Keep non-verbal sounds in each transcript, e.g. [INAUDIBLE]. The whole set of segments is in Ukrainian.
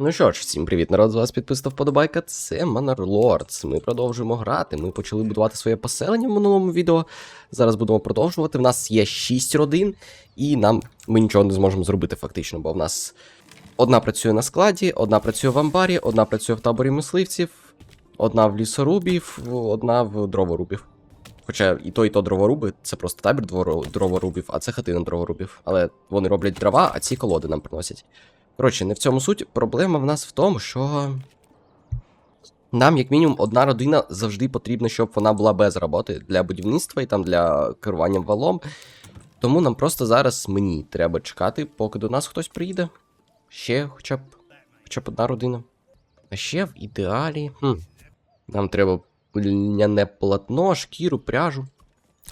Ну що ж, всім привіт, народ, з вас підписав вподобайка, це Manor Lords. Ми продовжуємо грати. Ми почали будувати своє поселення в минулому відео. Зараз будемо продовжувати. В нас є 6 родин, і нам ми нічого не зможемо зробити фактично, бо в нас одна працює на складі, одна працює в амбарі, одна працює в таборі мисливців, одна в лісорубів, одна в дроворубів. Хоча і то, і то дроворуби, це просто табір дроворубів, а це хатина дроворубів. Але вони роблять дрова, а ці колоди нам приносять. Коротше, не в цьому суть. Проблема в нас в тому, що нам, як мінімум, одна родина завжди потрібна, щоб вона була без роботи для будівництва і там для керування валом. Тому нам просто зараз мені треба чекати, поки до нас хтось приїде. Ще хоча б хоча б одна родина. А ще в ідеалі. Хм, нам треба льняне полотно, шкіру, пряжу.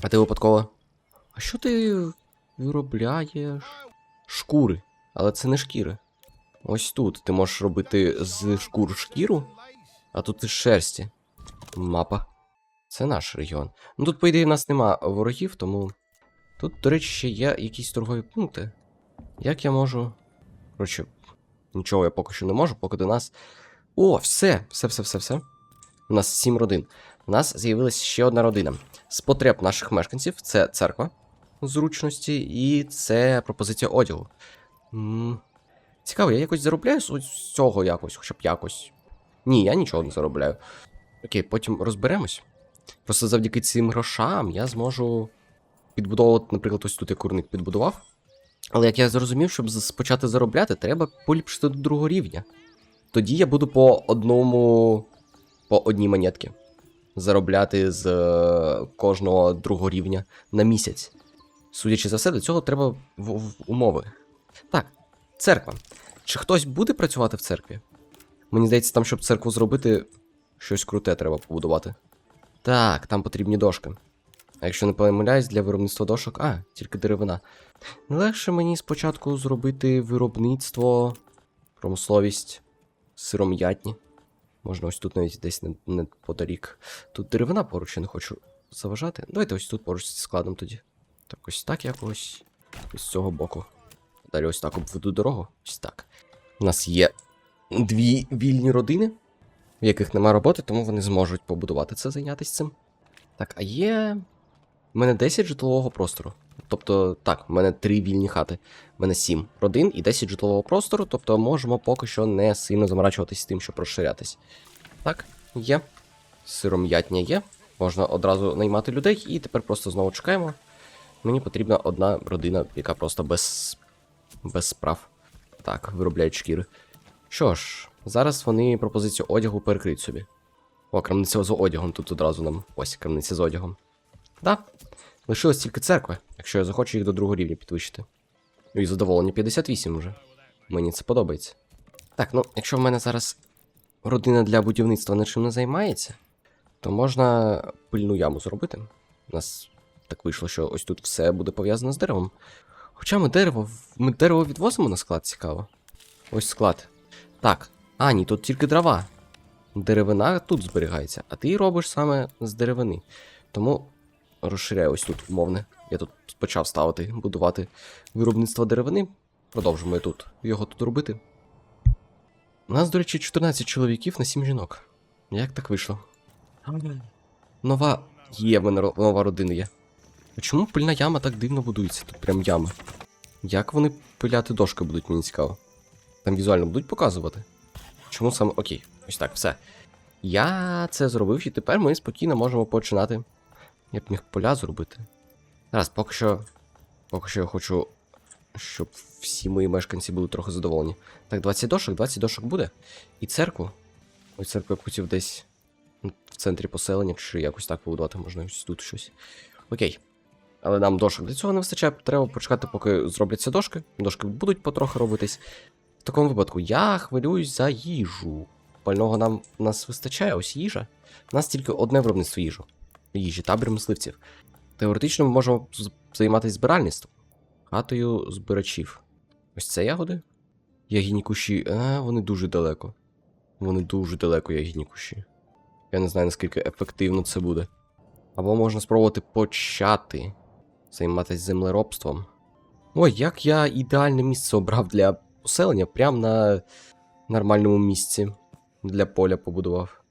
А ти випадково. А що ти виробляєш? Шкури. Але це не шкіри. Ось тут ти можеш робити з шкур шкіру, а тут із шерсті. Мапа. Це наш регіон. Ну тут, по ідеї, в нас нема ворогів, тому. Тут, до речі, ще є якісь торгові пункти. Як я можу. Коротше, нічого я поки що не можу, поки до нас. О, все, все, все, все, все. У нас сім родин. У нас з'явилася ще одна родина. З потреб наших мешканців це церква зручності, і це пропозиція одягу. Цікаво, я якось заробляю з цього якось, хоча б якось. Ні, я нічого не заробляю. Окей, потім розберемось. Просто завдяки цим грошам я зможу підбудовувати, наприклад, ось тут я курник підбудував. Але як я зрозумів, щоб з- почати заробляти, треба поліпшити до другого рівня. Тоді я буду по одному. по одній монетці заробляти з е, кожного другого рівня на місяць. Судячи за все, до цього треба в, в умови. Так, церква. Чи хтось буде працювати в церкві? Мені здається, там, щоб церкву зробити, щось круте треба побудувати. Так, там потрібні дошки. А якщо не помиляюсь, для виробництва дошок, а, тільки деревина. Не легше мені спочатку зробити виробництво, промисловість, сиром'ятні. Можна ось тут навіть десь не, не подалік. Тут деревина поруч, я не хочу заважати. Давайте ось тут поруч зі складом тоді. Так, ось так якось. Ось з цього боку. Далі ось так обведу дорогу. Ось так. У нас є дві вільні родини, в яких нема роботи, тому вони зможуть побудувати це, зайнятися цим. Так, а є. У мене 10 житлового простору. Тобто, так, в мене 3 вільні хати. У мене 7 родин і 10 житлового простору, тобто можемо поки що не сильно заморачуватись з тим, щоб розширятись. Так, є. Сиром'ятня є. Можна одразу наймати людей, і тепер просто знову чекаємо. Мені потрібна одна родина, яка просто без, без справ. Так, виробляють шкіри. Що ж, зараз вони пропозицію одягу перекриють собі. О, крамниця з одягом тут одразу нам. Ось крамниця з одягом. Да. Лишилась тільки церква, якщо я захочу їх до другого рівня підвищити. Ну і задоволення 58 вже. Мені це подобається. Так, ну, якщо в мене зараз родина для будівництва нічим не займається, то можна пильну яму зробити. У нас так вийшло, що ось тут все буде пов'язано з деревом. Хоча ми дерево. Ми дерево відвозимо на склад, цікаво. Ось склад. Так. А, ні, тут тільки дрова. Деревина тут зберігається, а ти робиш саме з деревини. Тому розширяю ось тут умовне. Я тут почав ставити, будувати виробництво деревини. Продовжимо тут його тут робити. У нас, до речі, 14 чоловіків на 7 жінок. Як так вийшло? Нова. Є, в мене нова родина є. Чому пильна яма так дивно будується? Тут прям ями. Як вони пиляти дошки будуть, мені цікаво. Там візуально будуть показувати. Чому саме. Окей, ось так, все. Я це зробив, і тепер ми спокійно можемо починати. Я б міг поля зробити. Зараз, поки що. Поки що я хочу, щоб всі мої мешканці були трохи задоволені. Так, 20 дошок, 20 дошок буде. І церкву. Ось церкву я б хотів десь ну, в центрі поселення, чи якось так побудувати, можна ось тут щось. Окей. Але нам дошок для цього не вистачає. Треба почекати, поки зробляться дошки. Дошки будуть потрохи робитись. В такому випадку я хвилююсь за їжу. Пального нам нас вистачає, ось їжа. У нас тільки одне виробництво їжу. Їжі, табір мисливців. Теоретично ми можемо займатися збиральництвом. Хатою збирачів. Ось це ягоди? Ягідні кущі. А, вони дуже далеко. Вони дуже далеко, ягідні кущі. Я не знаю, наскільки ефективно це буде. Або можна спробувати почати займатися землеробством. Ой, як я ідеальне місце обрав для поселення, прямо на нормальному місці для поля побудував.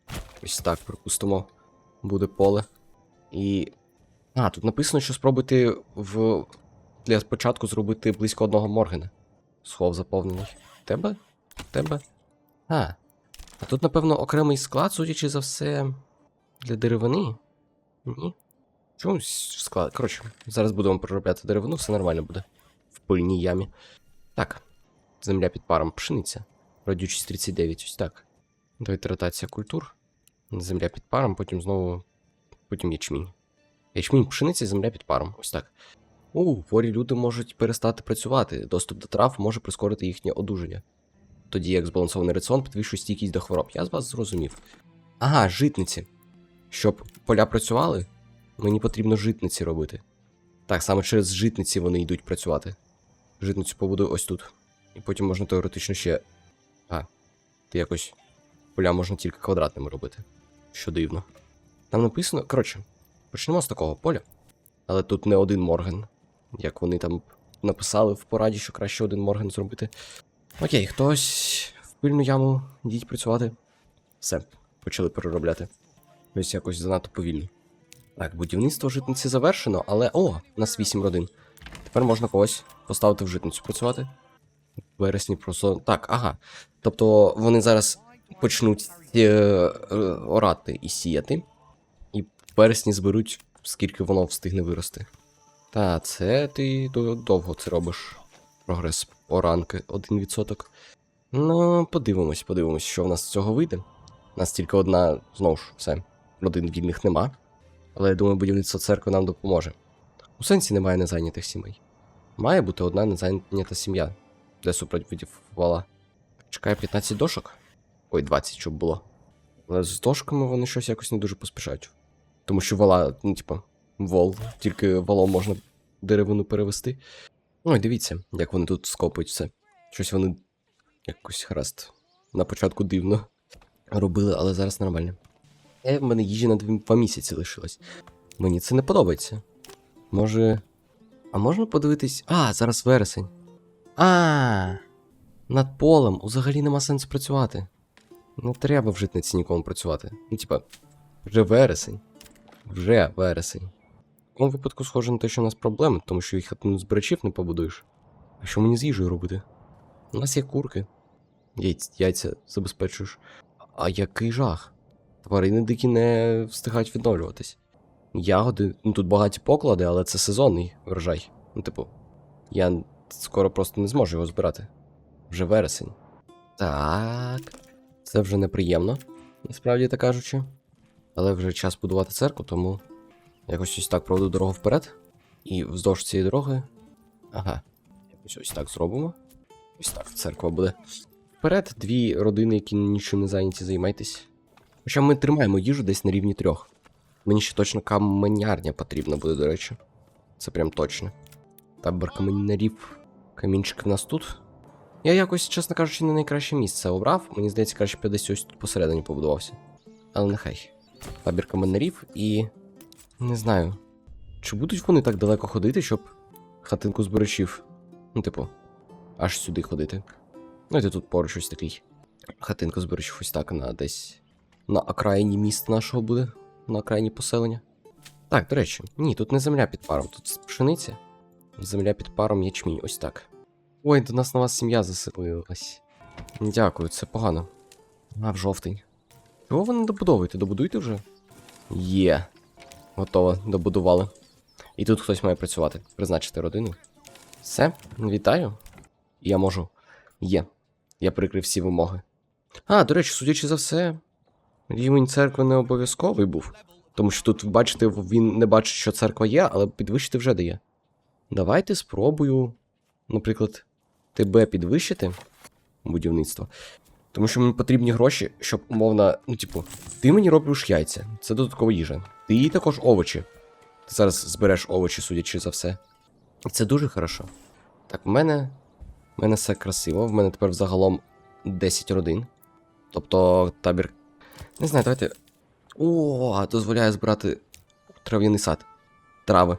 Ось так, припустимо, буде поле. І. А, тут написано, що спробуйте в. Для початку зробити близько одного Моргена. Схов заповнений. Тебе? Тебе? А. А тут, напевно, окремий склад, судячи за все, для деревини. Ні. Чомусь склад. Коротше, зараз будемо переробляти деревину, все нормально буде. В пильній ямі. Так. Земля під паром, пшениця. Родючість 39, ось так. Давайте ротація культур. Земля під паром, потім знову. Потім ячмінь. Ячмінь, пшениця, земля під паром. Ось так. У, хворі люди можуть перестати працювати. Доступ до трав може прискорити їхнє одужання. Тоді як збалансований раціон підвищує стійкість до хвороб. Я з вас зрозумів. Ага, житниці. Щоб поля працювали, мені потрібно житниці робити. Так, саме через житниці вони йдуть працювати. Житницю побудую ось тут. І потім можна теоретично ще. А, ти якось. Поля можна тільки квадратними робити. Що дивно. Там написано. Коротше, почнемо з такого поля. Але тут не один Морген. Як вони там написали в пораді, що краще один Морген зробити. Окей, хтось в пильну яму йдіть працювати. Все, почали переробляти. Ось якось занадто повільно. Так, будівництво житниці завершено, але. О, у нас 8 родин. Тепер можна когось поставити в житницю працювати. В вересні просто. Так, ага. Тобто вони зараз почнуть е, е, орати і сіяти, і в вересні зберуть, скільки воно встигне вирости. Та, це ти довго це робиш. Прогрес оранки 1%. Ну, подивимось, подивимось, що в нас з цього вийде. У нас тільки одна, знову ж, все, родин вільних нема. Але я думаю, будівництво церкви нам допоможе. У сенсі немає незайнятих сімей. Має бути одна незайнята сім'я для супротивів вала. Чекає 15 дошок. Ой, 20, щоб було. Але з дошками вони щось якось не дуже поспішають. Тому що вала, ну, типа, вол, тільки валом можна деревину перевести. Ой, дивіться, як вони тут скопують все. Щось вони якось гаразд. На початку дивно робили, але зараз нормально. Е, в мене їжі на два місяці лишилось. Мені це не подобається. Може. А можна подивитись. А, зараз вересень. А. Над полем взагалі нема сенсу працювати. Не треба в житниці нікому працювати. Ну, типа, вже вересень. Вже вересень. В такому випадку схоже на те, що у нас проблеми, тому що їх ну, з брачів не побудуєш. А що мені з їжею робити? У нас є курки. Яйця, яйця забезпечуєш. А який жах? Тварини дикі не встигають відновлюватись. Ягоди, ну тут багаті поклади, але це сезонний врожай. Ну, типу, я скоро просто не зможу його збирати. Вже вересень. Так. Це вже неприємно, насправді так кажучи. Але вже час будувати церкву, тому якось ось так проведу дорогу вперед. І вздовж цієї дороги. Ага. Якось ось так зробимо. Ось так церква буде. Вперед, дві родини, які нічим не зайняті, займайтесь. Хоча ми тримаємо їжу десь на рівні трьох. Мені ще точно каменярня потрібна буде, до речі. Це прям точно. Табор каменярів. Камінчик в нас тут. Я якось, чесно кажучи, не найкраще місце обрав. Мені здається, краще б десь ось тут посередині побудувався. Але нехай. Табір каменярів і. Не знаю. Чи будуть вони так далеко ходити, щоб хатинку збирачів? Ну, типу, аж сюди ходити. Ну, і тут поруч ось такий. Хатинка збирачів ось так на десь. На окраїні міста нашого буде. На окраїні поселення. Так, до речі, ні, тут не земля під паром, тут пшениця. Земля під паром ячмінь, ось так. Ой, до нас нова сім'я заселилась. Дякую, це погано. А, в жовтень. Чого ви не добудовуєте? Добудуйте вже? Є. Готово, добудували. І тут хтось має працювати. Призначити родину. Все, вітаю. Я можу. Є. Я прикрив всі вимоги. А, до речі, судячи за все, рівень церкви не обов'язковий був. Тому що тут, бачите, він не бачить, що церква є, але підвищити вже дає. Давайте спробую, наприклад, тебе підвищити будівництво. Тому що мені потрібні гроші, щоб умовно, ну, типу, ти мені робиш яйця, це додаткова їжа. Ти також овочі. Ти зараз збереш овочі, судячи за все. Це дуже хорошо. Так, в мене. В мене все красиво. В мене тепер взагалом 10 родин. Тобто табір. Не знаю, давайте. О, дозволяє збирати трав'яний сад. Трави.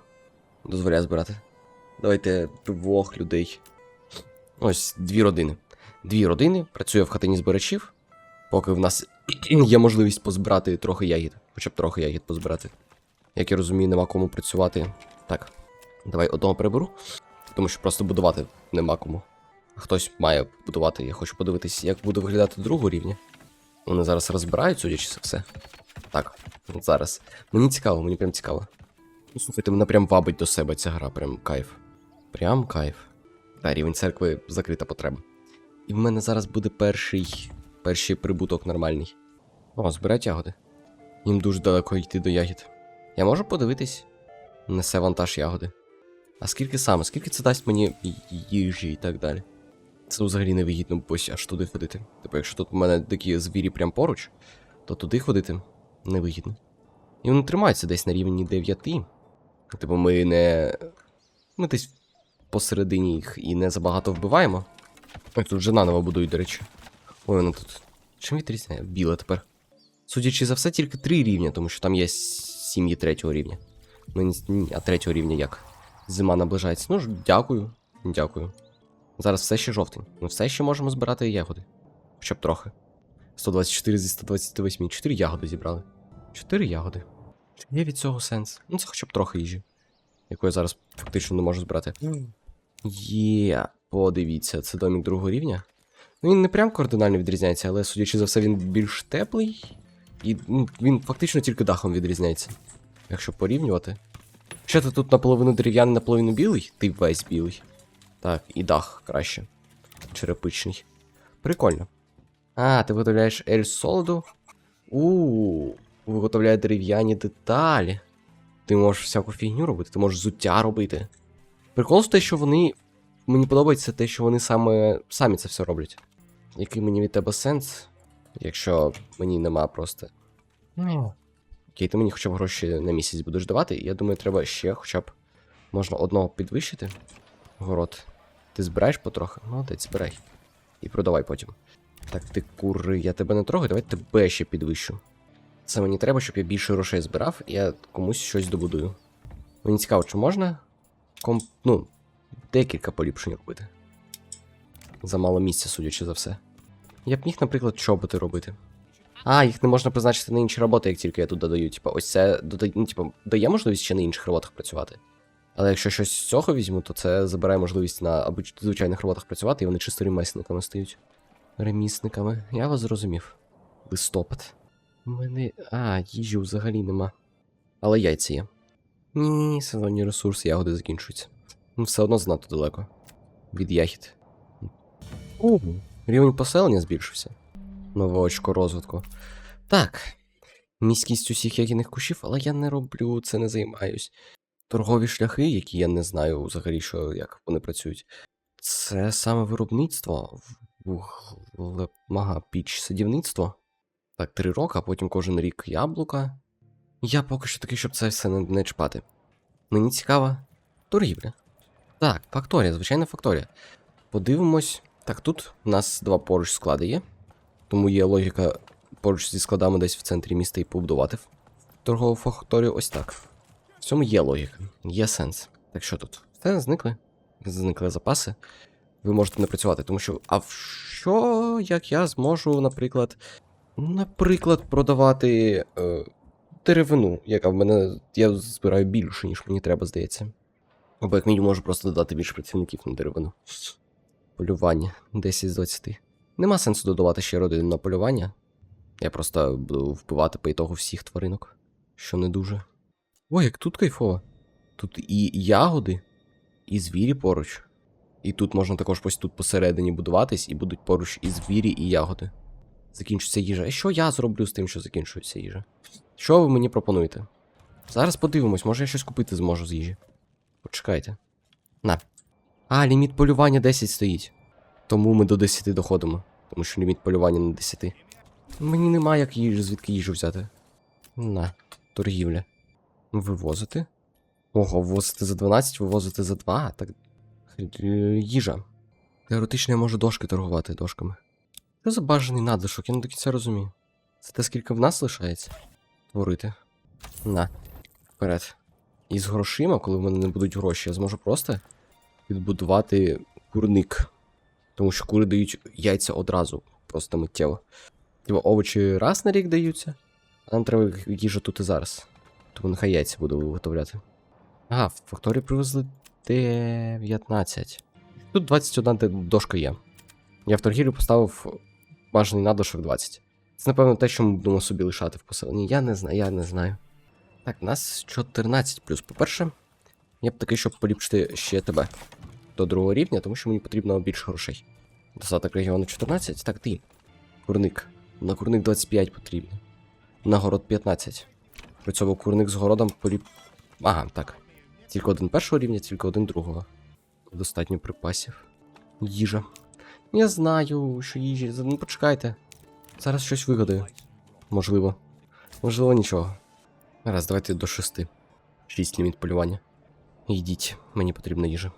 Дозволяє збирати. Давайте двох людей. Ось дві родини. Дві родини, працює в хатині збирачів, поки в нас [CLEARS THROAT] є можливість позбирати трохи ягід, хоча б трохи ягід позбирати. Як я розумію, нема кому працювати. Так, давай одного приберу, тому що просто будувати нема кому. Хтось має будувати. Я хочу подивитись, як буде виглядати другого рівня. Вони зараз розбирають, судячи за все. Так, от зараз. Мені цікаво, мені прям цікаво. Ну, слухайте, мене прям вабить до себе ця гра, прям кайф. Прям кайф. Та, рівень церкви закрита потреба. І в мене зараз буде перший. перший прибуток нормальний. О, збирають ягоди. Їм дуже далеко йти до ягід. Я можу подивитись. Несе вантаж ягоди. А скільки саме? Скільки це дасть мені їжі і так далі? Це взагалі невигідно ось аж туди ходити. Типу, якщо тут у мене такі звірі прям поруч, то туди ходити невигідно. І вони тримаються десь на рівні 9. Типу, ми не. Ми десь посередині їх і не забагато вбиваємо. Ой, тут вже наново будують, до речі. Ой, воно тут. Чим відрізняє? Біле тепер. Судячи за все, тільки три рівня, тому що там є сім'ї третього рівня. Ну, ні, а третього рівня як? Зима наближається. Ну ж, дякую. Дякую. Зараз все ще жовтень. Ми все ще можемо збирати ягоди. Хоча б трохи. 124 зі 128. 4 ягоди зібрали. 4 ягоди. Чи є від цього сенс? Ну, це хоча б трохи їжі. Яку я зараз фактично не можу збирати. Є, подивіться, це домік другого рівня. Ну, він не прям кардинально відрізняється, але судячи за все, він більш теплий. І ну, він фактично тільки дахом відрізняється. Якщо порівнювати. Що ти тут наполовину дерев'яний, наполовину білий? Ти весь білий. Так, і дах краще. Черепичний. Прикольно. А, ти виготовляєш ель солоду? У, виготовляє дерев'яні деталі. Ти можеш всяку фігню робити, ти можеш зуття робити. Прикол в те, що вони. Мені подобається те, що вони саме самі це все роблять. Який мені від тебе сенс, якщо мені нема просто. Ну. Окей, ти мені хоча б гроші на місяць будеш давати, і я думаю, треба ще хоча б можна одного підвищити. Город. Ти збираєш потрохи? Молодець, збирай. І продавай потім. Так, ти кури, я тебе не трогаю, давай тебе ще підвищу. Це мені треба, щоб я більше грошей збирав, і я комусь щось добудую. Мені цікаво, чи можна комп... ну, декілька поліпшень робити. Замало місця, судячи за все. Я б міг, наприклад, чоботи робити. А, їх не можна призначити на інші роботи, як тільки я тут додаю. Типа, ось це додає, ну, типа, дає можливість ще на інших роботах працювати. Але якщо щось з цього візьму, то це забирає можливість на звичайних роботах працювати, і вони чисто ремесниками стають. Ремісниками. Я вас зрозумів. Листопад. У мене. А, їжі взагалі нема. Але яйця є. Ні, сезонні ресурси, ягоди закінчуються. Ну, все одно занадто далеко. Від ягід. Ого. Рівень поселення збільшився. Нове очко розвитку. Так. Міськість усіх ягідних кущів, але я не роблю, це не займаюсь. Торгові шляхи, які я не знаю взагалі, що як вони працюють. Це саме виробництво. Піч садівництво. Так, три роки, а потім кожен рік яблука. Я поки що такий, щоб це все не, не чіпати. Мені цікава торгівля. Так, факторія, звичайна факторія. Подивимось. Так, тут у нас два поруч склади є. Тому є логіка поруч зі складами десь в центрі міста і побудувати торгову факторію ось так. Цьому є логіка, є сенс. Так що тут? Все, зникли. Зникли запаси. Ви можете не працювати, тому що. А що як я зможу, наприклад. Наприклад, продавати е, деревину, яка в мене. Я збираю більше, ніж мені треба, здається. Або як мінімум можу просто додати більше працівників на деревину. Полювання 10 з 20. Нема сенсу додавати ще родину на полювання. Я просто буду вбивати по ітогу всіх тваринок, що не дуже. Ой, як тут кайфово. Тут і ягоди, і звірі поруч. І тут можна також ось тут посередині будуватись, і будуть поруч і звірі, і ягоди. Закінчиться їжа. А що я зроблю з тим, що закінчується їжа? Що ви мені пропонуєте? Зараз подивимось, може я щось купити зможу з їжі. Почекайте. На. А, ліміт полювання 10 стоїть. Тому ми до 10 доходимо. Тому що ліміт полювання на 10. Мені немає як їжу, звідки їжу взяти. На, торгівля. Вивозити. Ого, вивозити за 12, вивозити за 2. Так. е, Їжа. Теоретично я можу дошки торгувати дошками. Що за бажаний надлишок? Я не до кінця розумію. Це те, скільки в нас лишається? Творити. На. Вперед. І з грошима, коли в мене не будуть гроші, я зможу просто відбудувати курник. Тому що кури дають яйця одразу, просто миттєво. Типа овочі раз на рік даються, а нам треба їжа тут і зараз. Тому нехай яйця буду виготовляти. Ага, в факторію привезли 19. Тут 21 дошка є. Я в торгівлю поставив бажаний надлишок 20. Це, напевно, те, що ми будемо собі лишати в поселенні. Я не знаю, я не знаю. Так, нас 14 плюс. По-перше, я б такий, щоб поліпшити ще тебе до другого рівня, тому що мені потрібно більше грошей. Достаток регіону 14. Так, ти. Курник. На курник 25 потрібно. На город 15. При цьому курник з городом поліп. Ага, так. Тільки один першого рівня, тільки один другого. Достатньо припасів. Їжа. Я знаю, що їжі. Ну почекайте. Зараз щось вигадаю. Можливо. Можливо, нічого. Раз, давайте до шести. Шість ліміт полювання. Йдіть, мені потрібна їжа.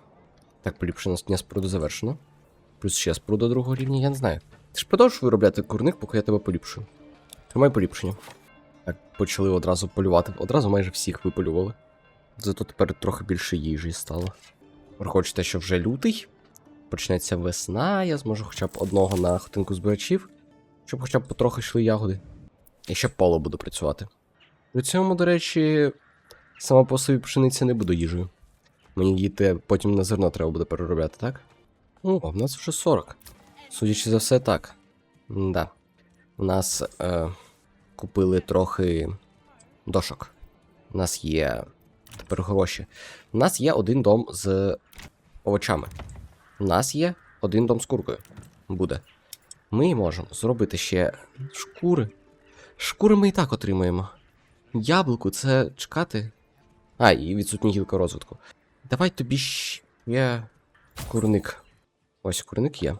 Так, поліпшена дня споруду завершено. Плюс ще споруда другого рівня, я не знаю. Ти ж продовжуєш виробляти курник, поки я тебе поліпшую. Тримай поліпшення. Так, почали одразу полювати. Одразу майже всіх виполювали. Зато тепер трохи більше їжі стало. Враховуючи те, що вже лютий. Почнеться весна, я зможу хоча б одного на хатинку збирачів, щоб хоча б потрохи йшли ягоди. І ще поло буду працювати. При цьому, до речі, сама по собі пшениця не буде їжею. Мені її те потім на зерно треба буде переробляти, так? О, в нас вже 40. Судячи за все, так. Да. У нас е, купили трохи дошок. У нас є тепер гроші. У нас є один дом з овочами. У нас є один дом з куркою. Буде. Ми можемо зробити ще шкури. Шкури ми і так отримаємо. Яблуку це чекати. А, і відсутня гілка розвитку. Давай тобі ще курник. Ось курник є.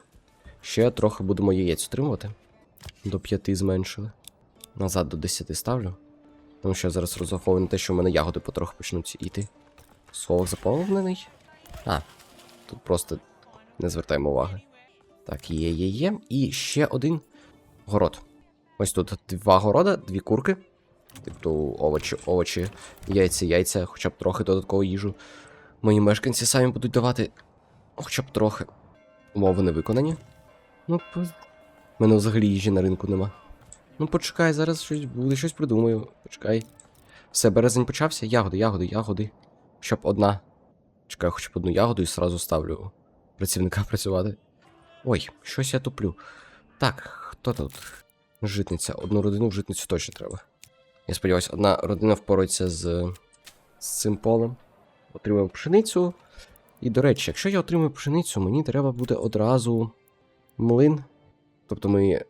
Ще трохи будемо яєць отримувати. До 5 зменшили. Назад до 10 ставлю. Тому що я зараз розраховую на те, що в мене ягоди потроху почнуть йти. Сховок заповнений. А, тут просто не звертаємо уваги. Так, є, є, є. І ще один город. Ось тут два города, дві курки. Тобто овочі, овочі, яйця, яйця, хоча б трохи додаткову їжу. Мої мешканці самі будуть давати хоча б трохи. Умови не виконані. Ну, мене взагалі їжі на ринку нема. Ну, почекай, зараз щось буде, щось придумаю. Почекай. Все, березень почався. Ягоди, ягоди, ягоди. Щоб одна. Чекай, хоч б одну ягоду і сразу ставлю працівника [LAUGHS] працювати. Ой, щось я туплю. Так, хто тут? Житниця. Одну родину в житницю точно треба. Я сподіваюся, одна родина впорається з, з цим полем. Отримуємо пшеницю. І, до речі, якщо я отримую пшеницю, мені треба буде одразу млин. Тобто ми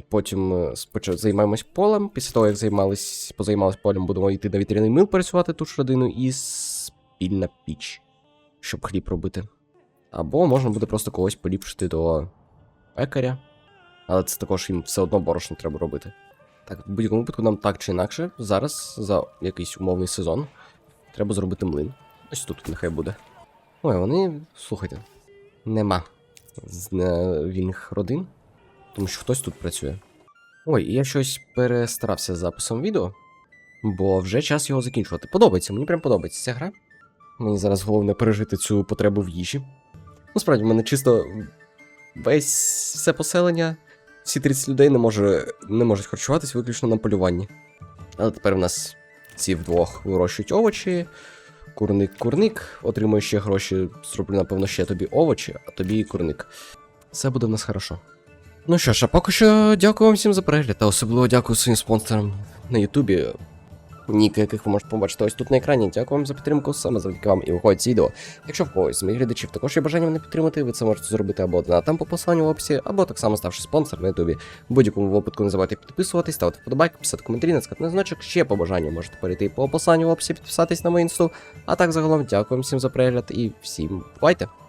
потім е, займаємось полем. Після того, як займались, позаймалися полем, будемо йти на вітряний мил працювати ту ж родину і спільна піч, щоб хліб робити. Або можна буде просто когось поліпшити до пекаря. Але це також їм все одно борошно треба робити. Так, в будь-якому випадку нам так чи інакше, зараз за якийсь умовний сезон треба зробити млин. Ось тут нехай буде. Ой, вони, слухайте, нема з е, вільних родин, тому що хтось тут працює. Ой, я щось перестарався з записом відео, бо вже час його закінчувати. Подобається, мені прям подобається ця гра. Мені зараз головне пережити цю потребу в їжі. Насправді, в мене чисто весь все поселення, всі 30 людей не, може, не можуть харчуватись виключно на полюванні. Але тепер в нас ці вдвох вирощують овочі. Курник, курник, отримує ще гроші, зроблю, напевно, ще тобі овочі, а тобі і курник. Все буде в нас хорошо. Ну що ж, а поки що дякую вам всім за перегляд, та особливо дякую своїм спонсорам на Ютубі. Ніки, яких ви можете побачити ось тут на екрані. Дякую вам за підтримку, саме завдяки вам і виходить відео. Якщо в когось з моїх глядачів також є бажання мене підтримати, ви це можете зробити або там по посиланню в описі, або так само ставши спонсор на Ютубі. В будь-якому випадку не забувайте підписуватись, ставити вподобайки, писати коментарі, натискати на значок. Ще по бажанню можете перейти по посиланню в описі, підписатись на мою інсту. А так загалом дякую всім за перегляд і всім бувайте!